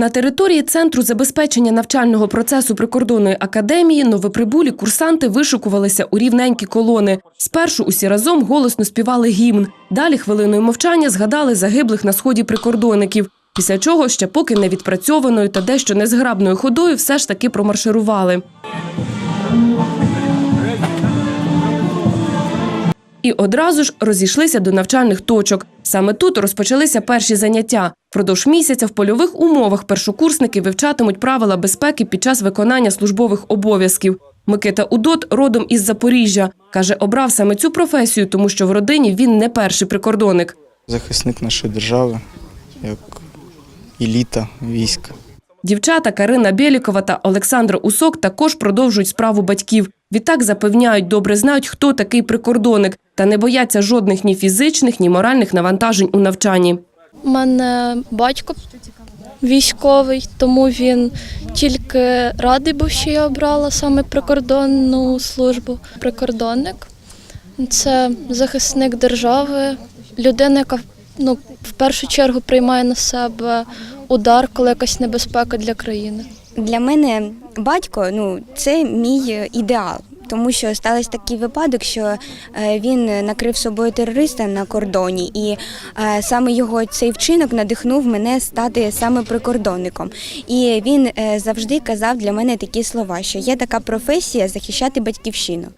На території Центру забезпечення навчального процесу прикордонної академії новоприбулі курсанти вишукувалися у рівненькі колони. Спершу усі разом голосно співали гімн. Далі хвилиною мовчання згадали загиблих на сході прикордонників. Після чого ще поки не відпрацьованою та дещо незграбною ходою все ж таки промарширували. І одразу ж розійшлися до навчальних точок. Саме тут розпочалися перші заняття. Впродовж місяця в польових умовах першокурсники вивчатимуть правила безпеки під час виконання службових обов'язків. Микита Удот родом із Запоріжжя. Каже, обрав саме цю професію, тому що в родині він не перший прикордонник. захисник нашої держави, як еліта війська. Дівчата Карина Бєлікова та Олександра Усок також продовжують справу батьків. Відтак запевняють, добре знають, хто такий прикордонник, та не бояться жодних ні фізичних, ні моральних навантажень у навчанні. У мене батько військовий, тому він тільки радий був, що я обрала саме прикордонну службу. Прикордонник це захисник держави, людина, яка ну, в першу чергу приймає на себе удар, коли якась небезпека для країни. Для мене батько ну це мій ідеал. Тому що стався такий випадок, що е, він накрив собою терориста на кордоні, і е, саме його цей вчинок надихнув мене стати саме прикордонником. І він е, завжди казав для мене такі слова, що є така професія захищати батьківщину.